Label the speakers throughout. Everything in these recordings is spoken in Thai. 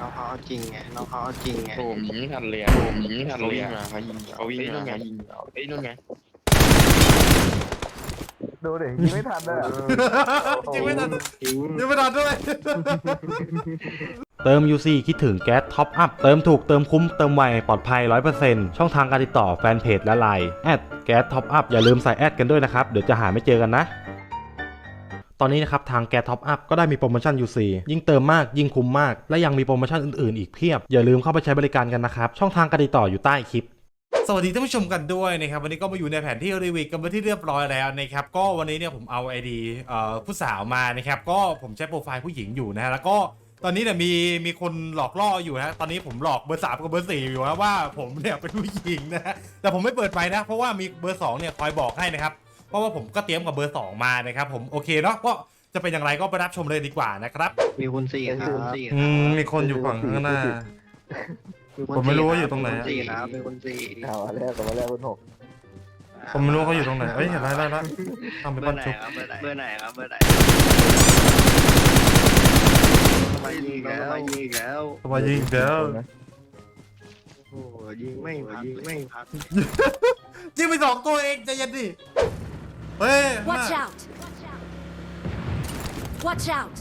Speaker 1: น้องเขาเอาจริงไงน้องเขาเอาจริงไง
Speaker 2: โอ้โหยิงไม่ทันเลยอะโอ้โหยิงไม่ทันเลยอะเขายิงเขาวิ่งมาเขายิงเอาเอ้ยนู่นไง
Speaker 3: ดูดิยิงไม่ทันเลย
Speaker 4: ยิงไม่ทัน
Speaker 1: จริง
Speaker 4: ยิงไม่ทันด้วย
Speaker 5: เติม UC คิดถึงแก๊สท็อปอัพ เติมถูกเติมคุ้ม เติมไว ปลอดภัย 100%ช่องทางการติดต่อแฟนเพจและไลน์แอดแก๊สท็อปอัพอย่าลืมใส่แอดกันด้วยนะครับ เดี๋ยวจะหาไม่เจอกันนะ ตอนนี้นะครับทางแกท็อปอัพก็ได้มีโปรโมชั่น UC ยิ่งเติมมากยิ่งคุ้มมาก และยังมีโปรโมชั่นอื่นๆอีกเพียบ อย่าลืมเข้าไปใช้บริการกันนะครับ ช่องทางการติดต่ออยู่ใต้คลิป
Speaker 4: สวัสดีท่านผู้ชมกันด้วยนะครับวันนี้ก็มาอยู่ในแผนที่รีวิวกันเป็นที่เรียบร้อยแล้วนะครับก็วันนี้เนี่ยผมเอาไอดีผู้สาวมานะครับก็ผมใช้โปรไฟล์ผู้หญิงอยู่นะแล้วก็ตอนนี้เนี่ยมีมีคนหลอกล่ออยู่นะตอนนี้ผมหลอกเบอร์สามกับเบอร์สี่อยู่นะว่าผมเนี่ยเป็นผู้หญิงนะแต่ผมไม่เปิดไปนะ เพราะว่ามีเบอร์สองเนี่ยคอยบอกให้นะครับ ราะว่าผมก็เตรียมกับเบอร์สองมานะครับผมโอเคเนาะก็จะเป็นอย่างไรก็ไปรับชมเลยดีกว่านะครับ
Speaker 1: มีคุณสี่ครับสี่
Speaker 4: อืมมีคนอยู่ฝั่งข้างหน้า
Speaker 1: คุณ
Speaker 4: ผมไม่รู้ว่าอยู่ตรงไหน
Speaker 1: มีคุณสี่นะเป็นคุณสี่
Speaker 3: เอามาแรกกับมาแรกคุณหก
Speaker 4: ผมไม่รู้ว่าเขาอยู่ตรงไหนเอ้ยเห็นไรแล้วแล้วทำไป
Speaker 1: เบอ
Speaker 4: ปั้น
Speaker 1: ร์ไหน
Speaker 4: ชุบ
Speaker 1: ครับเบอร์ไหนเบอร์ไหนครับเบอร์ไหนทำไมยิงแล้วทำไมยิงแล้ว
Speaker 4: สบายยิงเดี๋ยว
Speaker 1: โอ้โหยิงไม่พักยิงไม่พัก
Speaker 4: ยิงไปสองตัวเองใจเย็นดิ เฮ้ย
Speaker 6: Watch
Speaker 4: น่า
Speaker 6: out! Watch out!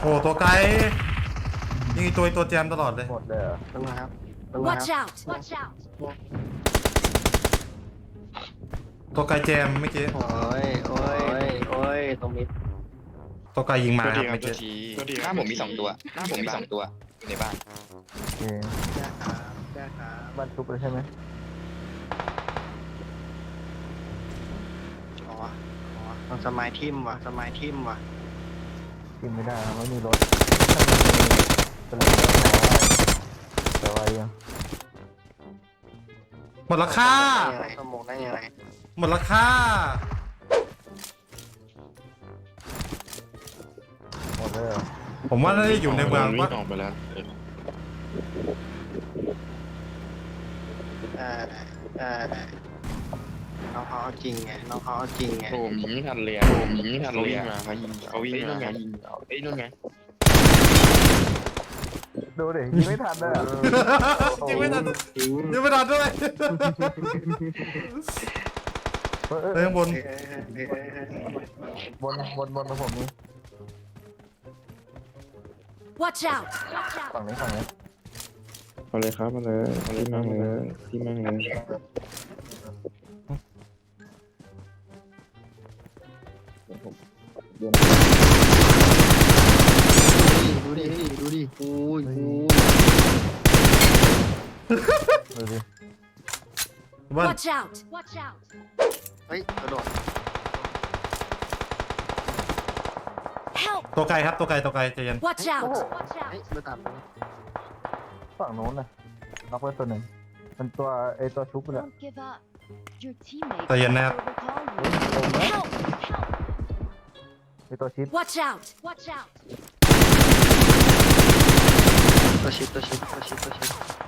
Speaker 4: โอ้ตัวไกลยิงไอ้ตัวไอ้ตัวแจมตลอดเลย
Speaker 3: หมดเลยเหรอ
Speaker 1: ต้องมาครับต้องมา
Speaker 6: Watch
Speaker 1: ครับ
Speaker 6: out! Watch out!
Speaker 4: ตัวไกลแจมเมื่อกี้
Speaker 1: โอ้ยโอ้ยโอ้ยตรงนี้
Speaker 4: ตัวไกลยิงมา
Speaker 2: ตัว
Speaker 4: ค
Speaker 2: เดี
Speaker 4: รับ
Speaker 2: ยว
Speaker 4: เมื่อ
Speaker 2: ตัว
Speaker 4: กี้
Speaker 2: ทีหน้าผมมีสองตัวหน้าผมมีสองตัวอยู่ในบ้าน
Speaker 3: โอเค
Speaker 1: ได้ครับได้ครับ
Speaker 3: บ้านชุบเลยใช่ไหม
Speaker 1: อ๋ออ๋อต้องสมัยทิมว่ะสมัยทิมว่ะ
Speaker 3: กินไม่ได้นะไม่มีรถถ้ามีเป็นรถแต่ว่ายัง
Speaker 4: หมดราคา
Speaker 1: ได้ยังไงสมองได้ยังไง
Speaker 4: หมดราคา
Speaker 3: อ
Speaker 4: ผมว่าน่าจะอยู่ในเมือง
Speaker 2: วิ่
Speaker 4: ว่า
Speaker 2: งออกไปแล้ว
Speaker 1: ได้ได้ได้น้องเขาเอาจริงไงน้องเขาเอาจริงไง
Speaker 2: โอ้โหยิงไม่ทันเลยอะโอ้โหยิงไม่ทันเลยอะเขายิงเขาวิ่งมาเขายิงเอาเอ้ยนู่นไง
Speaker 3: ดูดิยิงไม่ทันเลยเหรอ
Speaker 4: ยิงไม่ทัน
Speaker 1: จริง
Speaker 4: ยิงไม่ทันด้วย
Speaker 3: เออเอ
Speaker 4: เฮ้ย
Speaker 3: อ
Speaker 4: ข้างบน
Speaker 1: เอ้ยเอ้ยเอ้ยเอ้ยเอ้ย
Speaker 3: บนบนบนของผมนี่
Speaker 6: Watch out! Watch out!
Speaker 3: ฝั่งนี้ฝั่งนี้
Speaker 2: เอาเลยครับมาเลยเอาเลยมั่งเลยที่มั่งเลย
Speaker 1: ดูดิดูดิดูดิโอ้ยโอ้ย
Speaker 3: ดูดิ
Speaker 4: บ้าน
Speaker 6: Watch out! Watch out!
Speaker 1: เฮ้ยกระโดด
Speaker 6: Help!
Speaker 4: ตัวไกลครับตัวไกลตัวไกลใจเย็น
Speaker 6: Watch out! Watch
Speaker 1: เฮ้ย
Speaker 6: out!
Speaker 1: เบอร์ต่ำนะ
Speaker 3: ฝั่งนู้นนะน็อกไว้ตัวหนึ่งมันตัวไอตัวชุบเนี่ย
Speaker 6: Don't give up. Your teammates
Speaker 4: ใจเย็นนะครับ
Speaker 6: will recall you. Help! Help!
Speaker 3: ไอตัวชิป
Speaker 6: Watch out! Watch out!
Speaker 1: ตัวชิปตัวชิปตัวชิปตัวชิป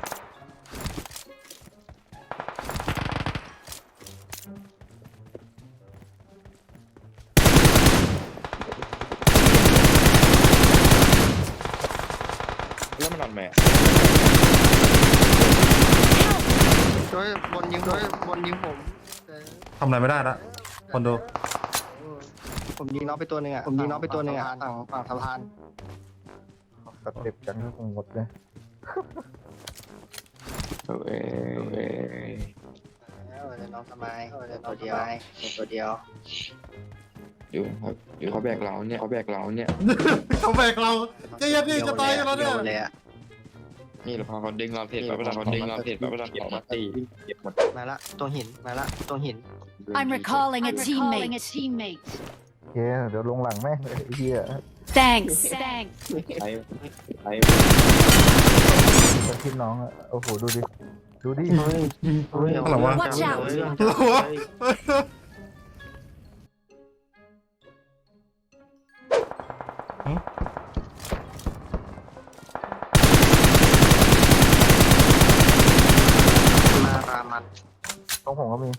Speaker 1: ำ
Speaker 4: อะไรไม่ได้ละคนดู
Speaker 1: ผมยิงน้องไปตัวหนึ่งอะ ผมยิงน้องไปตัวหนึ่งอะฝั่งฝั่งสะพาน
Speaker 3: สเต็ปกันหมดเลย
Speaker 2: เอ้ยเอ้ย
Speaker 1: แล้วเดี๋ยวน้องสมัยเดี๋ยวตัวเดียวตัวเดียว
Speaker 2: อยู่ครับอยู่เขาแบกเราเนี่ยเขาแบกเราเนี่ย
Speaker 4: เขาแบกเราใจเย็นดิจะตายกันแล้วเนี่ย
Speaker 1: ดีเลยอะ
Speaker 2: นี่แหละพอเขาดึงเราเสร็จปั๊บเวลาเขาดึงเราเสร็จปั๊บเวลาเขามาตีเก็บหมด
Speaker 1: มาละตรงหินมาละตรงหิน
Speaker 6: I'm recalling a teammate. a teammate.
Speaker 3: โอเคเดี๋ยวลงหลังแม่งเลยไอ้เหี้ย
Speaker 6: Thanks. Thanks.
Speaker 2: ไอ้ไอ้
Speaker 3: ตัวชิปน้องอะโอ้โหดูดิ ดูดิ
Speaker 1: เฮ้ยเฮ้ย
Speaker 4: อะไรวะ
Speaker 6: Watch out
Speaker 4: อะ
Speaker 3: ผมก็มี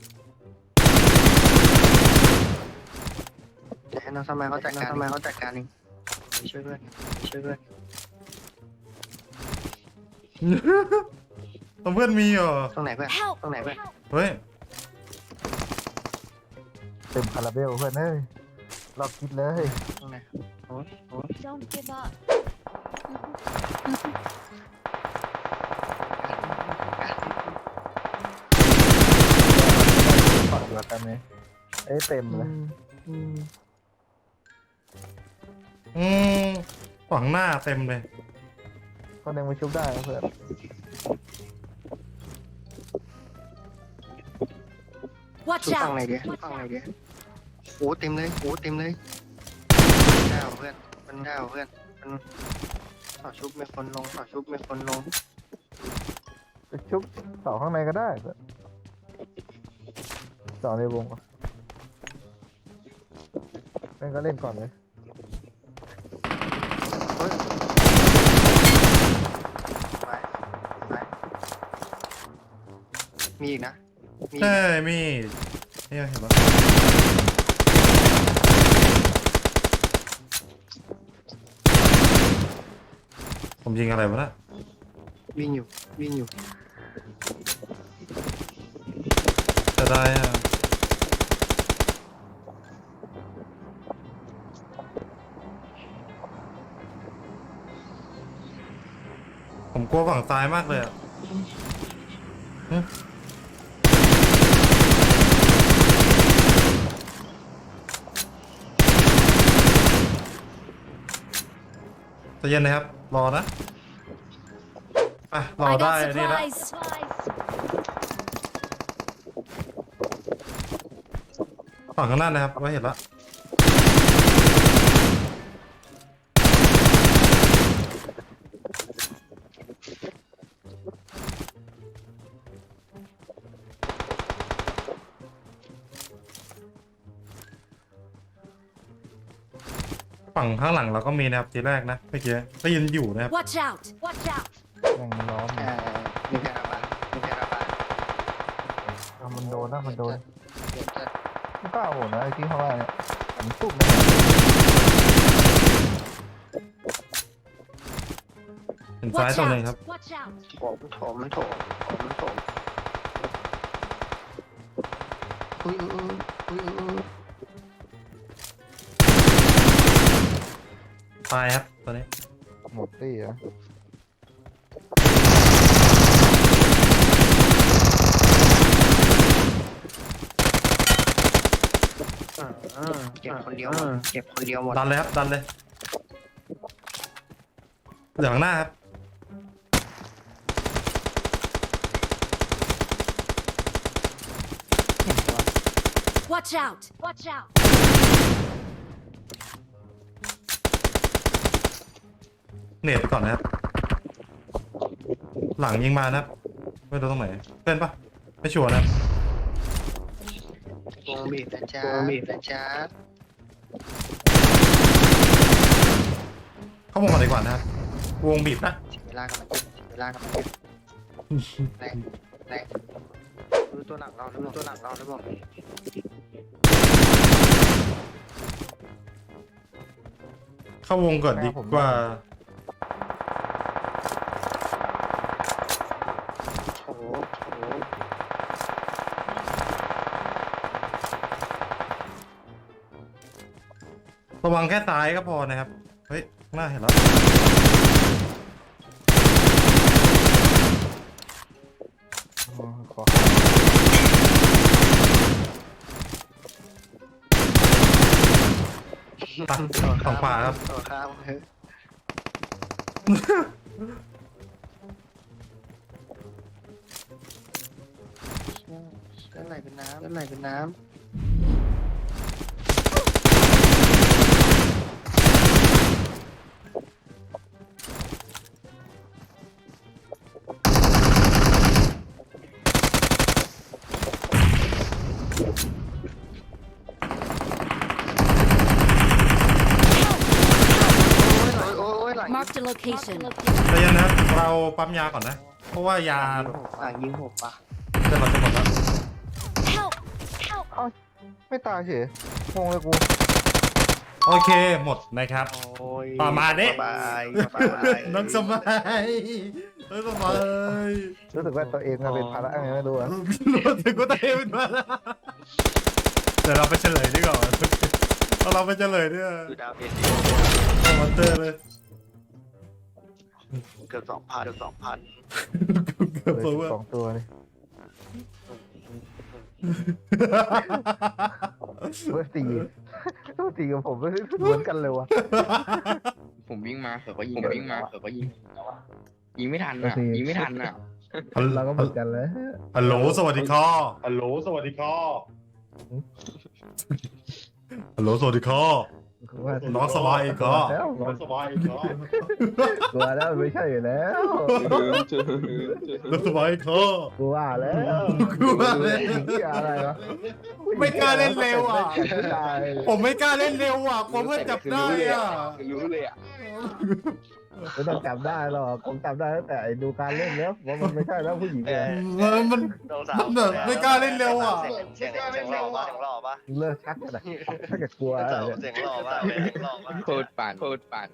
Speaker 1: ให้น้องสมัยเขาจัดการน้องสมัยเขาจัดการเองช่วยเพื่อนช่วยเพื่อน
Speaker 4: เพื่อนมีเหรอ
Speaker 1: ตรงไหนเพื่อนตรงไหนเพื่อน
Speaker 4: เฮ้ย
Speaker 3: เต็มคาราเบลเพื่อนเอ้ยรอบคิดเลย
Speaker 1: ตรงไหนโอ้โอ้
Speaker 3: กันไหมเอ้ยเต็มเลย
Speaker 4: อืมฝั่งหน้าเต็มเลย
Speaker 3: คนหนึ่งไปชุบได้นะเพื่อน
Speaker 6: Watch
Speaker 1: ชุดฝั่งไหน
Speaker 6: out!
Speaker 1: เดียวชุดฝั่งไหนเดียวโอ้เต็มเลยโอ้เต็มเลยดาวเพื่อนมันดาวเพื่อนมันต่อชุบไม่คนลงต่อชุบไม่คนลง
Speaker 3: ไปชุบเสาข้างในก็ได้เพื่อน เสาในวงอะเล่นก็เล่นก่อนเลย
Speaker 1: เฮ้ยไปไปมีอีกนะ มีอีก
Speaker 4: ใช่
Speaker 1: นะ
Speaker 4: มีเนี่ยเห็นปะผมยิงอะไรวะน่ะ
Speaker 1: วิ่งอยู่ วิ่งอยู่
Speaker 4: จะได้อะ ผมกลัวฝั่งซ้ายมากเลยอะหึใจะเย็นนะครับ รอนะอะรอ
Speaker 6: I
Speaker 4: ได้
Speaker 6: got
Speaker 4: นี่ละ
Speaker 6: supplies.
Speaker 4: ฝั่งข้างหน้านะครับไว้เห็นละ ฝั่งข้างหลังเราก็มีนะครับทีแรกนะเมื่อกี้ได้ยินอยู่นะครับ
Speaker 6: Watch out! Watch out!
Speaker 3: ยังล้อมอ
Speaker 1: เอ่
Speaker 3: ยู่
Speaker 1: อมีแพราบามีแพราบา
Speaker 3: เอามันโดนนะมันโดน
Speaker 1: เดี๋ยวจะ
Speaker 3: ไม่กล้าโหนนะไอ้ที่เขาว่าเนี่ยผมตุ๊บเลย
Speaker 4: เห็นซ้าย
Speaker 6: Watch
Speaker 4: ตัวหนึ่งครับ
Speaker 6: out! Watch out!
Speaker 1: โถมโถมมันโถมโถมมันโถมอุ้ยอุ้ยอุ้ยอุ้ยอุ้ย
Speaker 4: ตายครับตัวนี้
Speaker 3: หมดตี้อะ
Speaker 1: อ่าเก็บคนเดียวหมดเก็บคนเดียวหมด
Speaker 4: ดันเลยครับดันเลยเหลืองหน้าครับ
Speaker 6: Watch out! Watch out!
Speaker 4: เนตก่อนนะครับ หลังยิงมานะครับไม่รู้ตรงไหนเป็นปะไม่ชัวร์นะครับ
Speaker 1: วงบีบนะจ๊ะวงบีบนะจ๊ะ
Speaker 4: เข้าวงก่อนดีกว่านะครับวงบีบนะ
Speaker 1: เสียเวลากับมันเสียเวลากับมันแรงแรงดูตัวหลังเราดูตัวหลังเราแล้วบอก
Speaker 4: เข้าวงก่อนดีกว่า วังแค่ซ้ายก็พอนะครับ เฮ้ยข้างหน้าเห็นแล้ว
Speaker 3: อ๋อขอ
Speaker 4: ตะฝั่งขวาครับ
Speaker 1: ตัวข้ามเฮ้ยเลือดไหลเป็นน้ำเลือดไหลเป็นน้ำ
Speaker 6: location.
Speaker 4: ใจเย็นนะครับเราปั๊มยาก่อนนะ เพราะว่ายา
Speaker 1: หลังยิงหกปะ
Speaker 4: จะหมดจะหมดแล้ว
Speaker 6: Help! Help!
Speaker 3: ไม่ตายเฉยงงเลยกู
Speaker 4: โอเคหมดนะครับ
Speaker 1: โอ้ย
Speaker 4: ประมาณนี้
Speaker 1: สบายสบาย
Speaker 4: น้องสมัยน้องสมัย
Speaker 3: รู้สึกว่าตัวเองมันเป็นภาระไงไม่รู้อะ
Speaker 4: รู้สึกว่าตัวเองเป็นมาแล้วเดี๋ยวเราไปเฉลยดีกว่าเอาเราไปเฉลยดีกว่า
Speaker 1: ดูดาวเพชร
Speaker 4: เอามอนเตอร์เลย
Speaker 1: เกือบสองพันเกือบสองพัน
Speaker 4: เกือบ
Speaker 3: เลย
Speaker 4: ตัวเว้ย
Speaker 3: สองตัวเลยเบอร์สี่เบอร์สี่กับผมไม่เหมือนกันเลยวะ
Speaker 2: ผมวิ่งมาเขาก็ยิงผมวิ่งมาเขาก็ยิงยิงไม่ทันอะยิงไม่ทันอะ
Speaker 3: เราก็เหมือนกันเลย
Speaker 4: ฮัลโหลสวัสดีครับ
Speaker 5: ฮัลโหลสวัสดีครับ
Speaker 4: ฮัลโหลสวัสดีค รับ
Speaker 3: ว่า
Speaker 4: น้องสบายก็
Speaker 3: แล้วน้อง
Speaker 5: สบายครับ
Speaker 3: กลัวแล้วไม่ใช่อยู่แล้ว
Speaker 4: น้องสบายครับ
Speaker 3: กลัวแล้ว
Speaker 4: กลัวเลย
Speaker 3: เหี้ยอะไรวะ
Speaker 4: ไม่กล้าเล่นเร็วอะ
Speaker 3: ไม่ได้
Speaker 4: ผมไม่กล้าเล่นเร็วอะกลัวเพื่อนจับได้อะ
Speaker 2: รู้เลยอะ
Speaker 3: ไม่ต้องจำได้หรอกผมจำได้ตั้งแต่ไอ้ดูการเล่นแล้วว่ามันไม่ใช่แล้วผู้หญิง
Speaker 1: เอ
Speaker 3: เนี่ย
Speaker 1: อ
Speaker 4: มันมัน
Speaker 1: น้องสาว
Speaker 4: มันแบบไม่กล้าเล่นเร็วอะ
Speaker 1: เสียงเสียงเสียงหล่อปะเสียงหล่อปะ
Speaker 3: เลิกชักกันนะถ้าเกิดกลัว
Speaker 1: น้อง
Speaker 3: อะไร
Speaker 1: สาว
Speaker 3: เนี่ย
Speaker 1: เสียงหล่อปะเสียงหล่อปะ
Speaker 2: โคตรปั่นโคตรปั่น